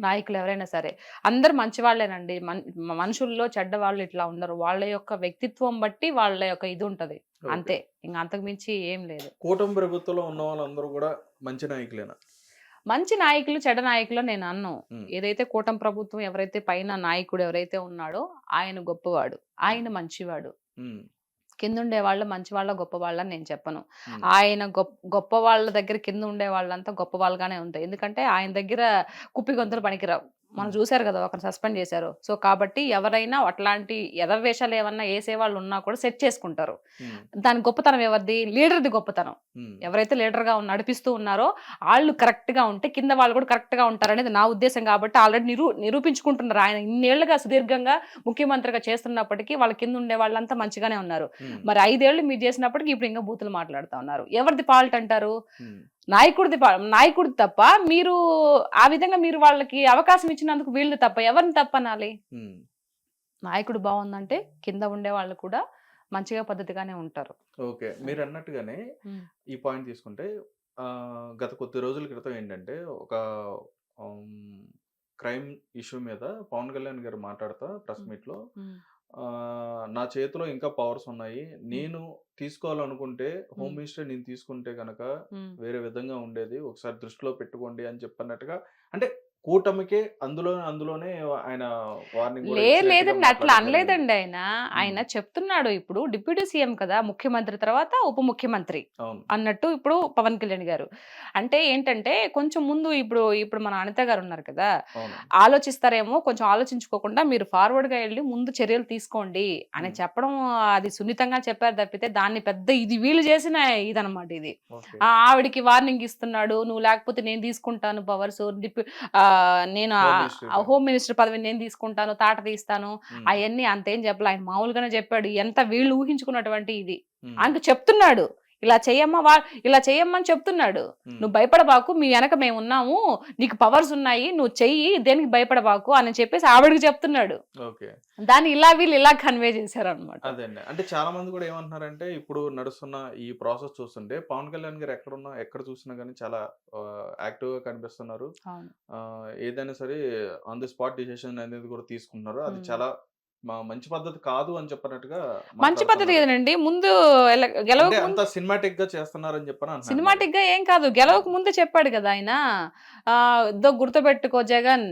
నాయకులు ఎవరైనా సరే అందరు మంచి వాళ్ళేనండి మనుషుల్లో చెడ్డ వాళ్ళు ఇట్లా ఉండరు. వాళ్ళ యొక్క వ్యక్తిత్వం బట్టి వాళ్ళ యొక్క ఇది ఉంటది. అంతే. ఇంకా అంతకు మించి ఏం లేదు. కూటమి ప్రభుత్వంలో ఉన్న వాళ్ళందరూ కూడా మంచి నాయకులేనా? మంచి నాయకులు చెడ్డ నాయకులు నేను అన్ను. ఏదైతే కూటమి ప్రభుత్వం ఎవరైతే పైన నాయకుడు ఎవరైతే ఉన్నాడో ఆయన గొప్పవాడు. ఆయన మంచివాడు. కింద ఉండే వాళ్ళు మంచి వాళ్ళ గొప్ప వాళ్ళని నేను చెప్పను. ఆయన గొప్ప గొప్ప వాళ్ళ దగ్గర కింద ఉండే వాళ్ళంతా గొప్ప వాళ్ళగానే ఉంటాయి. ఎందుకంటే ఆయన దగ్గర కుప్పి గొంతులు పనికిరావు. మనం చూశారు కదా! ఒకరు సస్పెండ్ చేశారు. సో కాబట్టి ఎవరైనా అట్లాంటి ఎదవేషాలు ఏమన్నా వేసే వాళ్ళు ఉన్నా కూడా సెట్ చేసుకుంటారు. దాని గొప్పతనం ఎవరిది? లీడర్ది గొప్పతనం. ఎవరైతే లీడర్గా నడిపిస్తూ ఉన్నారో వాళ్ళు కరెక్ట్గా ఉంటే కింద వాళ్ళు కూడా కరెక్ట్గా ఉంటారు అనేది నా ఉద్దేశం కాబట్టి ఆల్రెడీ నిరూ నిరూపించుకుంటున్నారు. ఆయన ఇన్నేళ్ళుగా సుదీర్ఘంగా ముఖ్యమంత్రిగా చేస్తున్నప్పటికీ వాళ్ళ కింద ఉండే వాళ్ళంతా మంచిగానే ఉన్నారు. మరి ఐదేళ్ళు మీరు చేసినప్పటికీ ఇప్పుడు ఇంకా బూతులు మాట్లాడుతూ ఉన్నారు. ఎవరిది ఫాల్ట్ అంటారు. నాయకుడిది నాయకుడిది తప్ప మీరు ఆ విధంగా మీరు వాళ్ళకి అవకాశం ఇచ్చినందుకు వీళ్ళది తప్ప ఎవరిని తప్ప అనాలి? ఉమ్. నాయకుడు బాగుందంటే కింద ఉండే వాళ్ళు కూడా మంచిగా పద్ధతిగానే ఉంటారు. ఓకే. మీరు అన్నట్టుగానే. ఈ పాయింట్ తీసుకుంటే గత కొద్ది రోజుల క్రితం ఏంటంటే ఒక క్రైమ్ ఇష్యూ మీద పవన్ కళ్యాణ్ గారు మాట్లాడుతా ప్రెస్ మీట్లో నా చేతిలో ఇంకా పవర్స్ ఉన్నాయి నేను తీసుకోవాలనుకుంటే హోమ్. మినిస్టర్ నేను తీసుకుంటే కనుక. వేరే విధంగా ఉండేది ఒకసారి దృష్టిలో పెట్టుకోండి అని చెప్పన్నట్టుగా అంటే కూటమికే అందులో అందులోనే ఆయన వార్నింగ్ లేదండి. అట్లా అనలేదండి ఆయన. ఆయన చెప్తున్నాడు ఇప్పుడు డిప్యూటీ సీఎం కదా ముఖ్యమంత్రి తర్వాత ఉప ముఖ్యమంత్రి అన్నట్టు ఇప్పుడు పవన్ కళ్యాణ్ గారు. అంటే ఏంటంటే కొంచెం ముందు ఇప్పుడు ఇప్పుడు మన అనిత గారు ఉన్నారు కదా ఆలోచిస్తారేమో కొంచెం ఆలోచించుకోకుండా మీరు ఫార్వర్డ్గా వెళ్ళి ముందు చర్యలు తీసుకోండి అని. చెప్పడం అది సున్నితంగా చెప్పారు తప్పితే దాన్ని పెద్ద ఇది వీళ్ళు చేసిన ఇదనమాట ఇది. ఆవిడికి వార్నింగ్ ఇస్తున్నాడు నువ్వు లేకపోతే నేను తీసుకుంటాను పవర్స్ నేను. హోమ్ మినిస్టర్ పదవిని నేను తీసుకుంటాను తాట తీస్తాను. అవన్నీ అంతేం చెప్పలే ఆయన మామూలుగానే చెప్పాడు ఎంత వీళ్ళు ఊహించుకున్నటువంటి ఇది. ఆయనకు చెప్తున్నాడు ఇలా చెయ్యమ్మా వా ఇలా చెయ్యమ్మని చెప్తున్నాడు. నువ్వు భయపడబాకు మీ వెనక మేము ఉన్నాము నీకు పవర్స్ ఉన్నాయి నువ్వు చెయ్యి దేనికి భయపడబాకు అని చెప్పేసి ఆవిడకి చెప్తున్నాడు. ఓకే. దాన్ని ఇలా వీళ్ళు ఇలా కన్వే చేశారు అనమాట అదే అంటే చాలా మంది కూడా ఏమంటున్నారంటే ఇప్పుడు నడుస్తున్న ఈ ప్రాసెస్ చూస్తుంటే పవన్ కళ్యాణ్ గారు ఎక్కడున్నా ఎక్కడ చూసినా కానీ చాలా యాక్టివ్గా కనిపిస్తున్నారు. ఏదైనా సరే ఆన్ ది స్పాట్ డిసిషన్ అనేది కూడా తీసుకుంటున్నారు. అది. చాలా మా- మంచి పద్ధతి కాదు అని చెప్పినట్టుగా మంచి పద్ధతి. కదండి ముందు గెలవక అంత సినిమాటిక్గా చేస్తున్నారని చెప్పని. సినిమాటిక్గా ఏం కాదు గెలవక ముందే చెప్పాడు కదా ఆయన ఆ ఇదో గుర్తుపెట్టుకో జగన్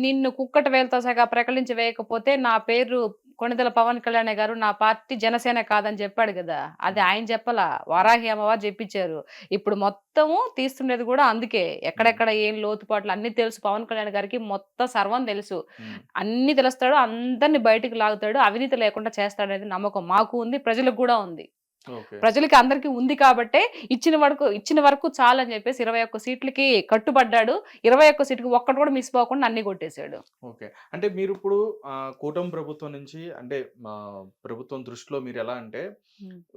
నిన్ను కుక్కట వేలతో సగా ప్రకటించి వేయకపోతే నా పేరు కొణిదెల పవన్ కళ్యాణ్ గారు నా పార్టీ జనసేన కాదని చెప్పాడు కదా. అది ఆయన చెప్పలా? వారాహి అమ్మవారు చెప్పించారు ఇప్పుడు మొత్తము తీస్తుండేది కూడా అందుకే. ఎక్కడెక్కడ ఏం లోతుపాట్లు అన్ని తెలుసు. పవన్ కళ్యాణ్ గారికి మొత్తం సర్వం తెలుసు. అన్ని తెలుస్తాడు. అందరిని బయటికి లాగుతాడు. అవినీతి లేకుండా చేస్తాడు అనేది నమ్మకం మాకు ఉంది. ప్రజలకు కూడా ఉంది. ప్రజలకి అందరికీ ఉంది కాబట్టే ఇచ్చిన వరకు ఇచ్చిన వరకు చాలని చెప్పేసి ఇరవై ఒక్క సీట్లకి కట్టుబడ్డాడు ఇరవై ఒక్క సీట్కి ఒక్కటి కూడా మిస్ పోకుండా అన్ని కొట్టేశాడు ఓకే అంటే మీరు ఇప్పుడు కూటమి ప్రభుత్వం నుంచి అంటే మా ప్రభుత్వం దృష్టిలో మీరు ఎలా అంటే.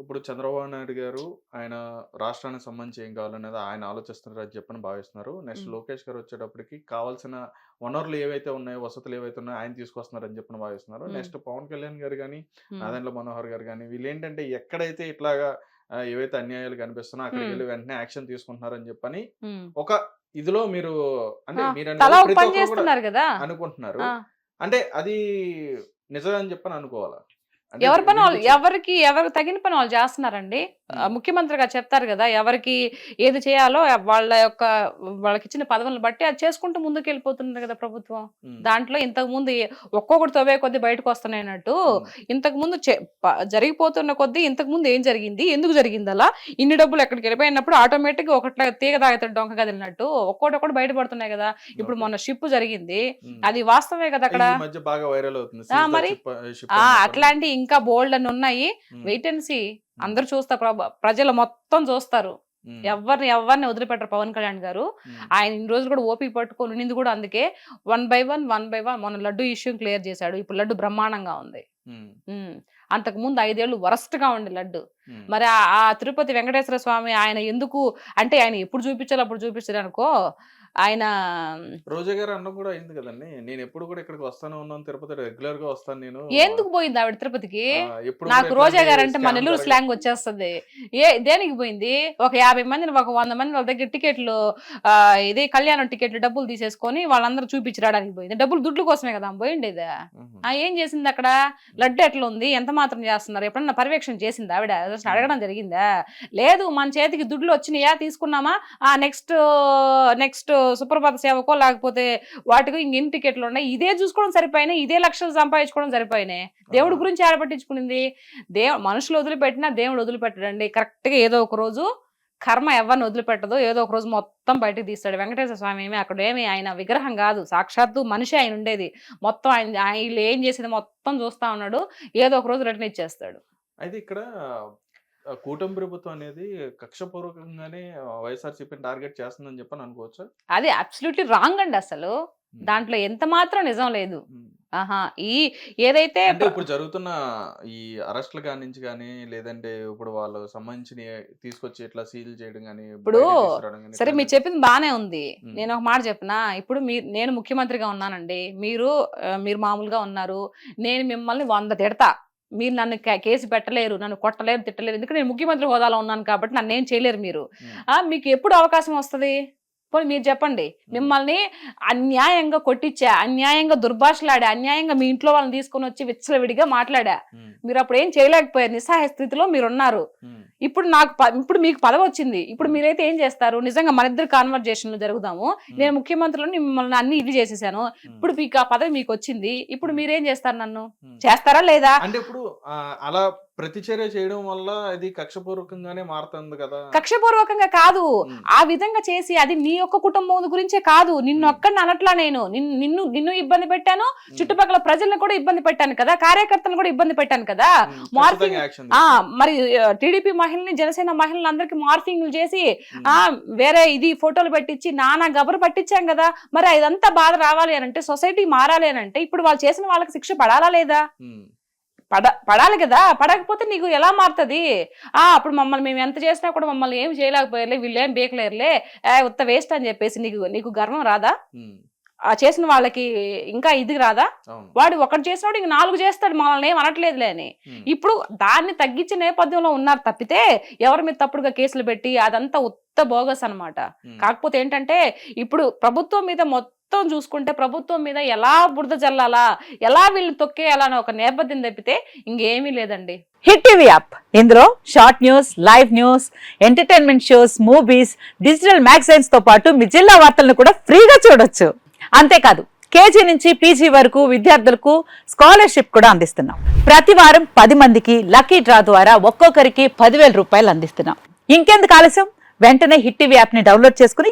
ఇప్పుడు చంద్రబాబు నాయుడు గారు ఆయన రాష్ట్రానికి సంబంధించి ఏం కావాలనేది ఆయన ఆలోచిస్తున్నారు అని చెప్పని భావిస్తున్నారు నెక్స్ట్. లోకేష్ గారు వచ్చేటప్పటికి కావాల్సిన వనరులు ఏవైతే ఉన్నాయో వసతులు ఏవైతే ఉన్నాయో ఆయన తీసుకొస్తున్నారు అని చెప్పని భావిస్తున్నారు. నెక్స్ట్ పవన్ కళ్యాణ్ గారు కానీ. నాదెండ్ల మనోహర్ గారు కానీ వీళ్ళు ఏంటంటే ఎక్కడైతే ఇట్లాగా ఏవైతే అన్యాయాలు కనిపిస్తున్నా అక్కడికి. వెళ్ళి వెంటనే యాక్షన్ తీసుకుంటున్నారని చెప్పని. ఒక ఇదిలో మీరు అంటే మీరు అనుకుంటున్నారు. అంటే అది నిజమని చెప్పని అనుకోవాలా ఎవరి పని వాళ్ళు ఎవరికి ఎవరు తగిన పని వాళ్ళు చేస్తున్నారండి ఆ, ముఖ్యమంత్రిగా చెప్తారు కదా ఎవరికి ఏది చేయాలో వాళ్ళ యొక్క వాళ్ళకి ఇచ్చిన పదవులను బట్టి అది చేసుకుంటూ ముందుకు వెళ్ళిపోతున్నారు కదా ప్రభుత్వం. దాంట్లో ఇంతకు ముందు ఒక్కొక్కటి తవ్వే కొద్ది బయటకు వస్తున్నాయన్నట్టు. ఇంతకు ముందు జరిగిపోతున్న కొద్దీ ఇంతకు ముందు ఏం జరిగింది ఎందుకు జరిగింది అలా ఇన్ని డబ్బులు ఎక్కడికి వెళ్ళిపోయినప్పుడు ఆటోమేటిక్ ఒకట్లా తీగ తాగుతాడు డొంక కదిలినట్టు ఒక్కొక్కటి ఒక్కటి బయటపడుతున్నాయి కదా ఇప్పుడు. మొన్న షిప్ జరిగింది. అది వాస్తవమే కదా అక్కడ మరి? అట్లాంటి ఇంకా బోల్డ్ అని ఉన్నాయి. Wait and see. అందరూ చూస్తారు ప్రజలు మొత్తం చూస్తారు. ఎవరిని ఎవరిని వదిలిపెట్టరు పవన్ కళ్యాణ్ గారు. ఆయన ఇన్ని రోజులు కూడా ఓపి పట్టుకొని ఉన్నింది కూడా అందుకే one by one one by one మొన్న లడ్డు ఇష్యూ క్లియర్ చేశాడు ఇప్పుడు లడ్డు బ్రహ్మాండంగా ఉంది. అంతకు ముందు ఐదేళ్ళు వరస్ట్గా ఉండే లడ్డు. మరి ఆ- ఆ తిరుపతి వెంకటేశ్వర స్వామి ఆయన ఎందుకు అంటే ఆయన ఎప్పుడు చూపించాలో అప్పుడు చూపించారు అనుకో ఆయన రోజా గారు అన్న కూడా అయింది కదండి. నేను ఎప్పుడు కూడా ఇక్కడికి వస్తానే ఉన్నాను. తిరుపతి రెగ్యులర్గా వస్తాను నేను. ఎందుకు పోయింది ఆవిడ తిరుపతికి? నాకు రోజా గారు అంటే మన నెల్లూరు స్లాంగ్ వచ్చేస్తుంది. ఏ దేనికి పోయింది? ఒక యాభై మందిని ఒక వంద మంది వాళ్ళ దగ్గర టికెట్లు ఆ, ఇది కళ్యాణం టికెట్లు డబ్బులు తీసేసుకొని వాళ్ళందరూ చూపించి రావడానికి పోయింది. డబ్బులు దుడ్లు కోసమే కదా పోయిండేది ఏం చేసింది అక్కడ? లడ్డు ఎట్లా ఉంది? ఎంత మాత్రం చేస్తున్నారు? ఎప్పుడన్నా పర్యవేక్షణ చేసింది ఆవిడ? అడగడం జరిగిందా? లేదు మన చేతికి దుడ్లు వచ్చినాయా? తీసుకున్నామా? ఆ నెక్స్ట్ నెక్స్ట్ సుప్రభాత సేవకో లేకపోతే వాటికి ఇంకెన్ని టికెట్లు ఉన్నాయి? ఇదే చూసుకోవడం సరిపోయినాయి ఇదే లక్షలు సంపాదించుకోవడం సరిపోయినాయి. దేవుడి గురించి ఆడ పట్టించుకునింది? దేవు మనుషులు వదిలిపెట్టినా దేవుడు వదిలిపెట్టడండి. కరెక్ట్గా ఏదో ఒక రోజు కర్మ ఎవరిని వదిలిపెట్టదు ఏదో ఒక రోజు మొత్తం బయటకు తీస్తాడు వెంకటేశ్వర స్వామి. ఏమి అక్కడ ఏమి ఆయన విగ్రహం కాదు. సాక్షాత్తు మనిషి ఆయన ఉండేది. మొత్తం ఆయన వీళ్ళు ఏం చేసేది మొత్తం చూస్తా ఉన్నాడు. ఏదో ఒక రోజు రిటర్న్ ఇచ్చేస్తాడు. అయితే ఇక్కడ కూటమి ప్రభుత్వం అనేది కక్షపూర్వకంగానే వైఎస్ఆర్సీపీని టార్గెట్ చేస్తుందని చెప్పని అనుకోవచ్చా? అది అబ్సల్యూట్లీ రాంగ్ అండి అసలు. దాంట్లో ఎంత మాత్రం నిజం లేదు. ఆహా ఈ ఏదైతే ఇప్పుడు జరుగుతున్న ఈ అరెస్ట్ల కాడి నుంచి కానీ లేదంటే ఇప్పుడు వాళ్ళు సంబంధించిన తీసుకొచ్చి ఇట్లా సీల్ చేయడం కానీ ఇప్పుడు సరే మీరు చెప్పింది బానే ఉంది. నేను ఒక మాట చెప్పిన? ఇప్పుడు మీరు నేను ముఖ్యమంత్రిగా ఉన్నానండి. మీరు మీరు మామూలుగా ఉన్నారు. నేను మిమ్మల్ని వంద తిడతా. మీరు నన్ను కేసు పెట్టలేరు నన్ను కొట్టలేరు తిట్టలేరు ఎందుకంటే నేను ముఖ్యమంత్రి హోదాలో ఉన్నాను కాబట్టి నన్ను ఏం చేయలేరు మీరు. మీకు ఎప్పుడు అవకాశం వస్తుంది? పోనీ మీరు చెప్పండి. మిమ్మల్ని అన్యాయంగా కొట్టించా అన్యాయంగా దుర్భాషలాడా అన్యాయంగా మీ ఇంట్లో వాళ్ళని తీసుకొని వచ్చి విచ్చలవిడిగా మాట్లాడా. మీరు అప్పుడు ఏం చేయలేకపోయారు? నిస్సహాయ స్థితిలో మీరు ఉన్నారు. ఇప్పుడు నాకు ఇప్పుడు మీకు పదవి వచ్చింది. ఇప్పుడు మీరైతే ఏం చేస్తారు? నిజంగా మన ఇద్దరు కాన్వర్జేషన్లు జరుగుదాము. నేను ముఖ్యమంత్రులను మిమ్మల్ని అన్ని ఇది చేసేసాను. ఇప్పుడు మీకు ఆ పదవి మీకు వచ్చింది. ఇప్పుడు మీరేం చేస్తారు నన్ను. చేస్తారా లేదా? అంటే ఇప్పుడు అలా ప్రతిచర్య చేయడం వల్ల అది కక్షపూర్వకంగానే మారుతుంది కదా. కక్షపూర్వకంగా కాదు. ఆ విధంగా చేసి అది నీ ఒక్క కుటుంబం గురించే కాదు. నిన్ను. ఒక్కడిని అనట్లా నేను. నిన్ను నిన్ను ఇబ్బంది పెట్టాను. చుట్టుపక్కల ప్రజలను కూడా ఇబ్బంది పెట్టాను కదా. కార్యకర్తలను కూడా ఇబ్బంది పెట్టాను కదా. యాక్షన్ ఆ మరి టీడీపీ మహిళని జనసేన మహిళని అందరికి మార్ఫింగ్లు చేసి. ఆ వేరే ఇది ఫోటోలు పెట్టించి నానా గబరు పట్టించాం కదా. మరి ఇదంతా బాధ రావాలి అని అంటే సొసైటీ మారాలి అని అంటే ఇప్పుడు వాళ్ళు చేసిన వాళ్ళకి శిక్ష పడాలా లేదా. పడ పడాలి కదా పడకపోతే నీకు ఎలా మారుతుంది ఆ అప్పుడు మమ్మల్ని మేము ఎంత చేసినా కూడా మమ్మల్ని ఏం చేయలేకపోయారులే వీళ్ళు ఏం బేకలేరులే ఏ ఉత్త వేస్ట్ అని చెప్పేసి నీకు నీకు గర్వం రాదా. ఆ చేసిన వాళ్ళకి ఇంకా ఇది రాదా వాడు ఒకటి చేసినాడు ఇంక నాలుగు చేస్తాడు మనల్ని ఏం అనట్లేదులే అని. ఇప్పుడు దాన్ని తగ్గించే నేపథ్యంలో ఉన్నారు తప్పితే ఎవరి మీద తప్పుడుగా కేసులు పెట్టి అదంతా ఉత్త బోగస్ అన్నమాట మ్మ్. కాకపోతే ఏంటంటే ఇప్పుడు ప్రభుత్వం మీద మొత్తం చూసుకుంటే ప్రభుత్వం మీద ఎలా బురద జల్లాలా ఎలా వీళ్ళు తొక్కేయాలని ఒక నేపథ్యం తప్పితే ఇంకేమీ లేదండి. Hit TV app. ఇందులో short news live news entertainment shows movies digital మ్యాగజైన్స్తో పాటు మీ జిల్లా వార్తలను కూడా ఫ్రీగా చూడొచ్చు. అంతేకాదు కేజీ నుంచి పీజీ వరకు విద్యార్థులకు స్కాలర్షిప్ కూడా అందిస్తున్నాం. ప్రతి వారం పది మందికి లక్కీ డ్రా ద్వారా ఒక్కొక్కరికి పదివేల రూపాయలు అందిస్తున్నాం. ఇంకెందుకు ఆలస్యం? వెంటనే హిట్ టీవీ యాప్ని డౌన్లోడ్ చేసుకుని